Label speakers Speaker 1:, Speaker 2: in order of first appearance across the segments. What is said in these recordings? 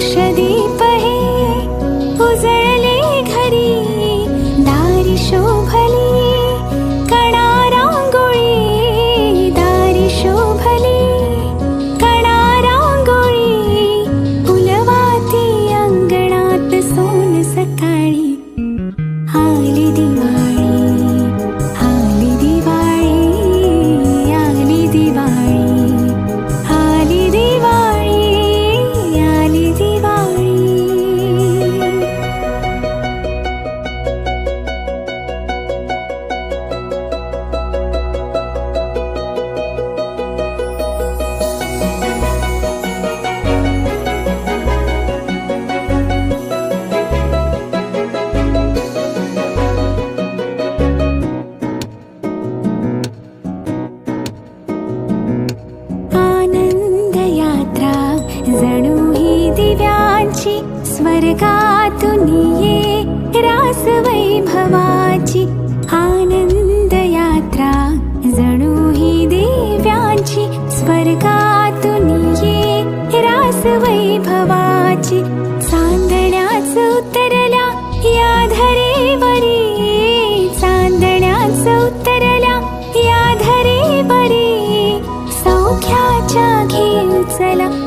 Speaker 1: شديد दिव्यांची स्वर्गातून ये. रास वैभवाची आनंद यात्रा जणू ही दिव्यांची स्वर्गातून ये. रास वैभवाची चांदण्याच उतरला या धरेवरी. चांदण्याच उतरला या धरेवरी. सौख्याच्या घेऊ चला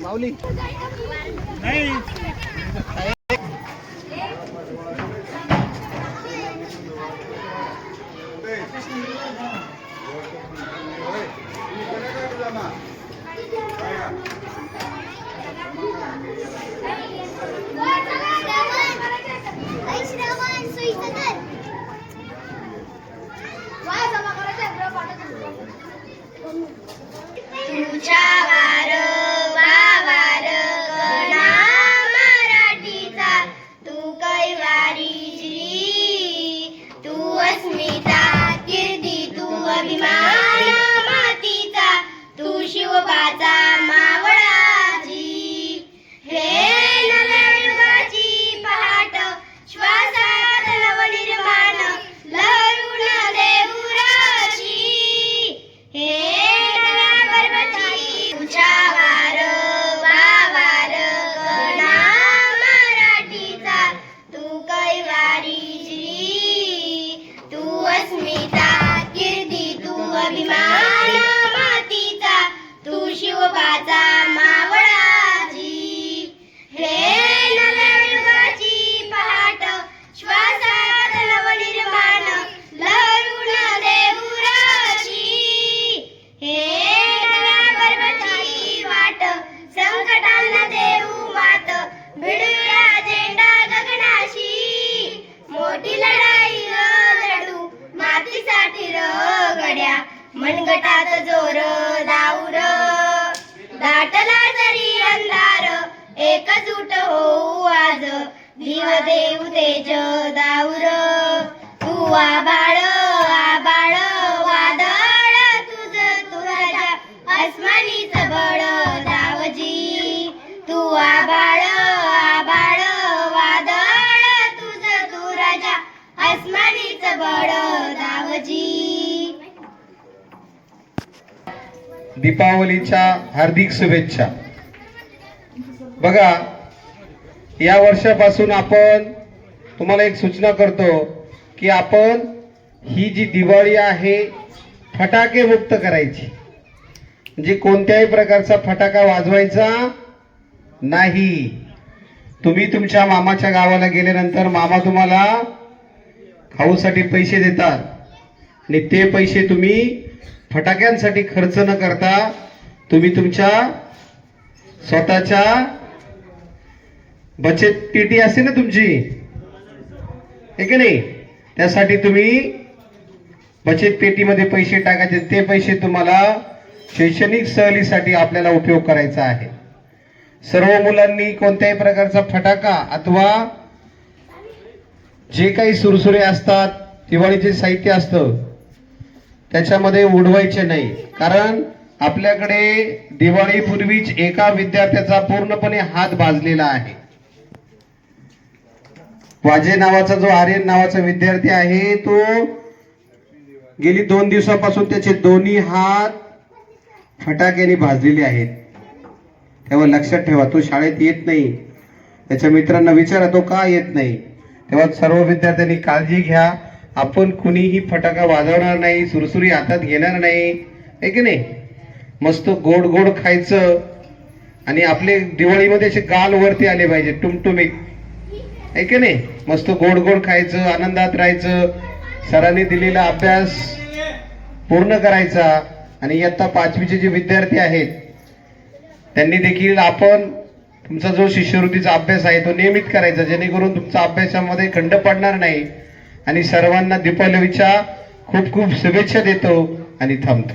Speaker 2: माऊली नाही
Speaker 3: तुझ्या वार मातीचा तू शिवबाचा मनगटात जोर दाऊर. दाटला जरी अंधार एकजूट होऊ आज.
Speaker 4: दीपावलीच्या हार्दिक शुभेच्छा. बघा या वर्षापासून आपण तुम्हाला एक सूचना करतो की आपण ही जी दिवाळी आहे फटाके मुक्त करायची. म्हणजे कोणत्याही प्रकारचा फटाका वाजवायचा नाही. तुम्ही तुमच्या मामाच्या गावाला गेल्यानंतर मामा तुम्हाला खाऊसाठी पैसे देतात. आणि ते पैसे तुम्ही फटाक्यांसाठी खर्च न करता तुम्ही तुमच्या स्वतःच्या बचत पेटी असते ना तुमची? हे की नाही? त्यासाठी तुम्ही बचत पेटीमध्ये पैसे टाकायचे ते पैसे तुम्हाला शैक्षणिक सहलीसाठी आपल्याला उपयोग करायचा आहे. सर्व मुलांनी कोणत्याही प्रकारचा फटाका अथवा जे काही सुरसुरे असतात दिवाळीचे साहित्य असतं त्याच्यामध्ये उडवायचे नाही. कारण आपल्याकडे दिवाळीपूर्वीच एका विद्यार्थ्याचा पूर्णपणे हात भाजलेला आहे. वाजे नावाचा जो आर्यन नावाचा विद्यार्थी आहे तो गेली दोन दिवसापासून त्याचे दोन्ही हात फटाक्याने भाजलेले आहेत. तेव्हा लक्षात ठेवा तो शाळेत येत नाही. त्याच्या मित्रांना विचारा तो का येत नाही? तेव्हा सर्व विद्यार्थ्यांनी काळजी घ्या. आपण कुणीही फटाका वाजवणार नाही सुरसुरी हातात घेणार नाही आहे की नाही? मस्त गोड गोड खायचं आणि आपले दिवाळीमध्ये असे गाल वरती आले पाहिजे टुमटुमीत. आहे की नाही? मस्त गोड गोड खायचं आनंदात राहायचं सरांनी दिलेला अभ्यास पूर्ण करायचा आणि इयत्ता पाचवीचे जे विद्यार्थी आहेत त्यांनी देखील आपण तुमचा जो शिष्यवृत्तीचा अभ्यास आहे तो नियमित करायचा जेणेकरून तुमचा अभ्यासामध्ये खंड पडणार नाही. आणि सर्वांना दीपावलीच्या खूप खूप शुभेच्छा देतो आणि थांबतो.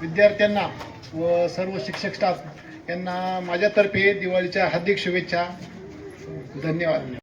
Speaker 2: विद्यार्थ्यांना व सर्व शिक्षक स्टाफ यांना माझ्यातर्फे दिवाळीच्या हार्दिक शुभेच्छा. धन्यवाद.